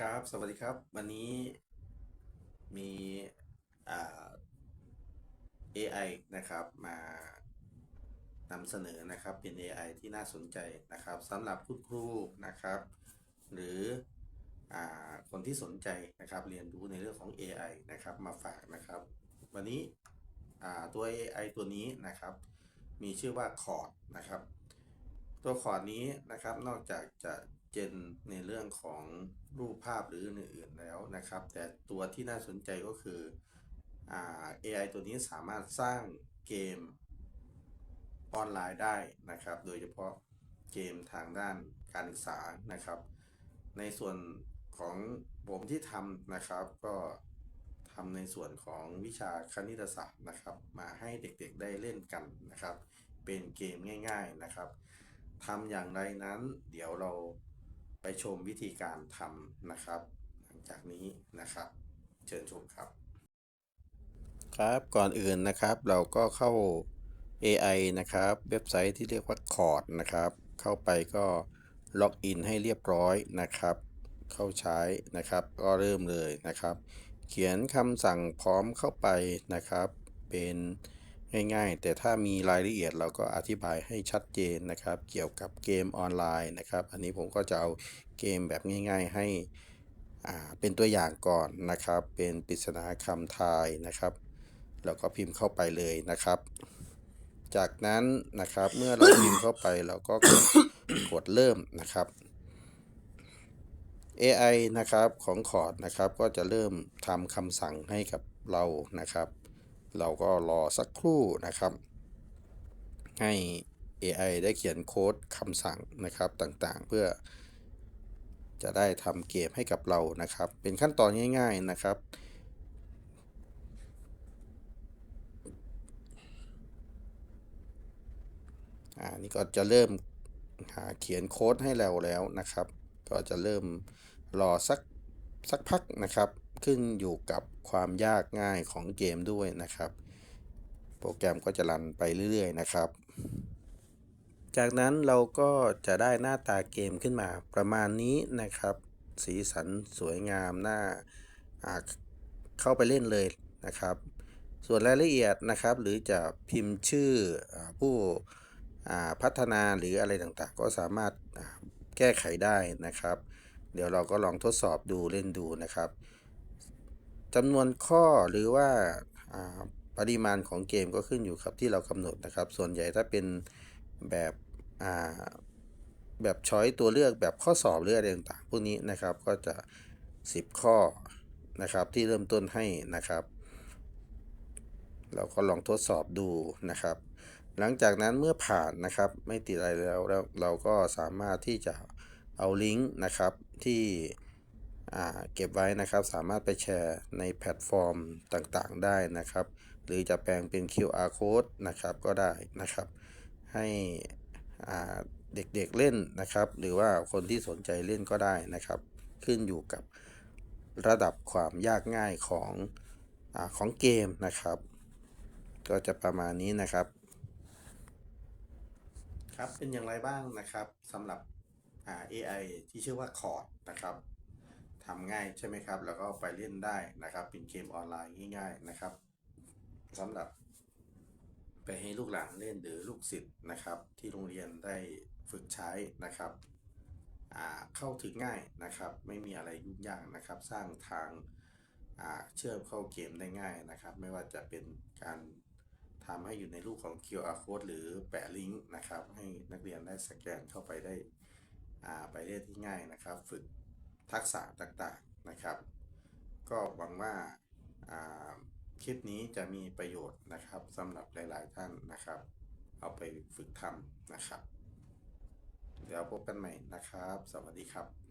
ครับ สวัสดีครับ วันนี้มีอ่า AI นะครับมานำเสนอนะครับเป็น AI ที่น่าสนใจนะครับสำหรับคุณครูนะครับ หรืออาคนที่สนใจนะครับ เรียนรู้ในเรื่องของ AI นะครับมาฝากนะครับ วันนี้อ่าตัว AI ตัวนี้นะครับ มีชื่อว่าคอร์ดนะครับ ตัวคอร์ดนี้นะครับนอกจากจะ เจนในเรื่องของรูปภาพหรืออื่นๆแล้วนะครับ แต่ตัวที่น่าสนใจก็คืออ่า AI ตัวนี้สามารถสร้างเกมออนไลน์ได้นะครับ โดยเฉพาะเกมทางด้านการศึกษานะครับ ในส่วนของผมที่ทำนะครับก็ทำในส่วนของวิชาคณิตศาสตร์นะครับ มาให้เด็กๆได้เล่นกันนะครับ เป็นเกมง่าย ๆนะครับทำอย่างไรนั้น เดี๋ยวเรา ไปชมวิธีการทำนะครับ หลังจากนี้นะครับ เชิญชมครับ ครับก่อนอื่นนะครับเราก็เข้า AI นะครับ เว็บไซต์ที่เรียกว่า c o r d นะครับ เข้าไปก็ล็อกอินให้เรียบร้อยนะครับ เข้าใช้นะครับ ก็เริ่มเลยนะครับ เขียนคำสั่งพร้อมเข้าไปนะครับ เป็น ง่ายๆ แต่ถ้ามีรายละเอียดเราก็อธิบายให้ชัดเจนนะครับ เกี่ยวกับเกมออนไลน์นะครับ อันนี้ผมก็จะเอาเกมแบบง่าย ๆ ให้อ่าเป็นตัวอย่างก่อนนะครับ เป็นปริศนาคำทายนะครับ แล้วก็พิมพ์เข้าไปเลยนะครับ จากนั้นนะครับเมื่อเราพิมพ์เข้าไปเราก็กดกดเริ่มนะครับ AI นะครับของคอร์ดนะครับก็จะเริ่มทำคำสั่งให้กับเรานะครับ เราก็รอสักครู่นะครับ ให้ AI ได้เขียนโค้ดคำสั่งนะครับต่างๆ เพื่อ จะได้ทำเกมให้กับเรานะครับ เป็นขั้นตอนง่าย ๆนะครับอ่านี่ก็จะเริ่มหาเขียนโค้ดให้เราแล้วนะครับ ก็จะเริ่มรอสักสักพักนะครับ ขึ้นอยู่กับความยากง่ายของเกมด้วยนะครับ โปรแกรมก็จะรันไปเรื่อยๆนะครับ จากนั้นเราก็จะได้หน้าตาเกมขึ้นมาประมาณนี้นะครับ สีสันสวยงามหน่าเข้าไปเล่นเลยนะครับ ส่วนรายละเอียดนะครับ หรือจะพิมพ์ชื่ออผู้พัฒนาหรืออะไรต่างๆ ก็สามารถแก้ไขได้นะครับ เดี๋ยวเราก็ลองทดสอบดูเล่นดูนะครับ จำนวนข้อหรือว่าปริมาณของเกมก็ขึ้นอยู่กับที่เรากำหนดนะครับ ส่วนใหญ่ถ้าเป็นแบบแบบช้อยตัวเลือกแบบข้อสอบหรืออะไรต่างๆพวกนี้นะครับก็จะ 10 ข้อนะครับที่เริ่มต้นให้นะครับ เราก็ลองทดสอบดูนะครับ หลังจากนั้นเมื่อผ่านนะครับไม่ติดอะไรแล้วแล้วเราก็สามารถที่จะเอาลิงก์นะครับที่ เก็บไว้นะครับ สามารถไปแชร์ในแพลตฟอร์มต่างๆได้นะครับ หรือจะแปลงเป็น QR code นะครับก็ได้นะครับ ให้เด็กๆเเล่นนะครับ หรือว่าคนที่สนใจเล่นก็ได้นะครับ ขึ้นอยู่กับระดับความยากง่ายของอของเกมนะครับ ก็จะประมาณนี้นะครับครับเป็นอย่างไรบ้างนะครับสำหรับ AI ที่ชื่อว่า c o r d นะครับ ทำง่ายใช่ไหมครับ แล้วก็ไปเล่นได้นะครับเป็นเกมออนไลน์ง่าย ๆนะครับสำหรับ ไปให้ลูกหลานเล่นหรือลูกศิษย์นะครับ ที่โรงเรียนได้ฝึกใช้นะครับอ่าเข้าถึงง่ายนะครับ ไม่มีอะไรยุ่งยากนะครับ สร้างทางอ่าเชื่อมเข้าเกมได้ง่ายนะครับ ไม่ว่าจะเป็นการทำให้อยู่ในรูปของ QR code หรือแปะลิงก์นะครับ ให้นักเรียนได้สแกนเข้าไปได้อ่าไปเล่นที่ง่ายนะครับ ฝึก ทักษะต่างๆนะครับ ก็หวังว่าอ่าคลิปนี้จะมีประโยชน์นะครับสำหรับหลายๆท่านนะครับ เอาไปฝึกทำนะครับ เดี๋ยวพบกันใหม่นะครับ สวัสดีครับ